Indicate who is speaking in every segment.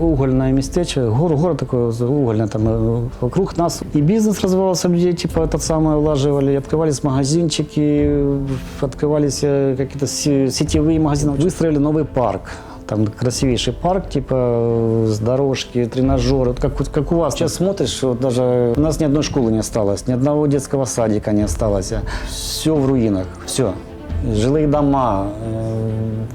Speaker 1: угольное местечко, город, город такой угольный, там э, вокруг нас. И бизнес развивался, людей типа этот самое улаживали, открывались магазинчики, э, открывались э, какие-то се- сетевые магазины. Выстроили новый парк. Там красивейший парк, типа э, с дорожки, тренажеры. Вот как, вот как у вас. Сейчас смотришь, вот даже у нас ни одной школы не осталось, ни одного детского садика не осталось. Все в руинах, все. Жилые дома, э,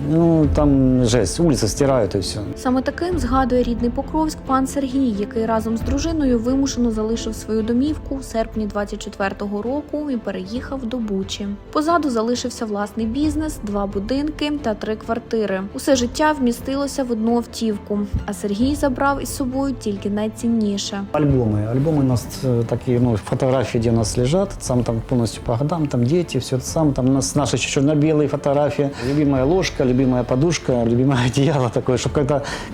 Speaker 1: ну там жесть, улицы стирают и все.
Speaker 2: Саме таким згадує рідний Покровськ пан Сергій, який разом з дружиною вимушено залишив свою домівку у серпні 24-го року і переїхав до Бучі. Позаду залишився власний бізнес, два будинки та три квартири. Усе життя вмістилося в одну автівку. А Сергій забрав із собою тільки найцінніше.
Speaker 1: Альбомы. Альбомы у нас э, такие, ну, фотографии, где у нас лежат, сам там полностью по годам, там дети, все это сам, там у нас наши еще черно-белые фотографии, любимая ложка, любимая подушка, любимое одеяло такое, чтобы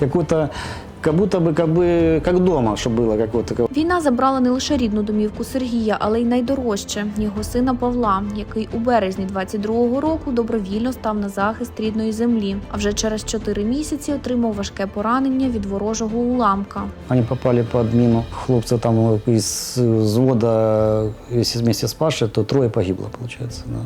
Speaker 1: какую-то, как будто бы, как бы, как дома, чтобы было какое-то.
Speaker 2: Війна забрала не лише рідну домівку Сергія, але й найдорожче його сина Павла, який у березні 22-го року добровільно став на захист рідної землі. А вже через чотири місяці отримав важке поранення від ворожого уламка.
Speaker 1: Они попали под мину. Хлопцы там э, из э, взвода, если вместе с Пашей, то трое погибло, получается. да.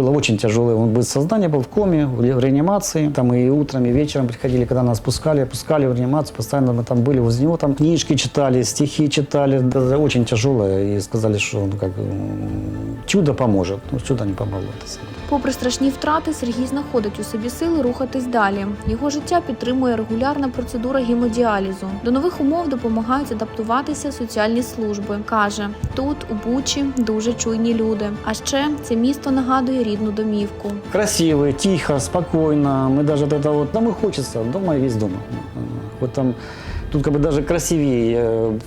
Speaker 1: Было очень тяжелое. Он без сознания был в коме, в ре- в реанимации. Там и утром, и вечером приходили, когда нас пускали, пускали в реанимацию. Постоянно мы там были возле него, там книжки читали, стихи читали. Даже очень тяжелое. И сказали, что ну, как, м, чудо поможет. Ну, чудо не помогло. это самое.
Speaker 2: Попри страшні втрати, Сергій знаходить у собі сили рухатись далі. Його життя підтримує регулярна процедура гемодіалізу. До нових умов допомагають адаптуватися соціальні служби. каже тут у Бучі дуже чуйні люди. А ще це місто нагадує рідну домівку.
Speaker 1: Красиво, тихо, спокойно. Мы даже от этого вот, домой хочется, дома и весь дома. Вот там, тут как бы даже красивее, э,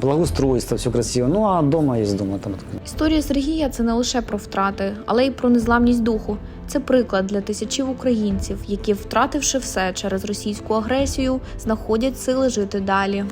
Speaker 1: благоустройство, все красиво. Ну, а дома есть дома. Там,
Speaker 2: Історія Сергія це не лише про втрати, але й про незламність духу. Це приклад для тисячів українців, які, втративши все через російську агресію, знаходять сили жити далі.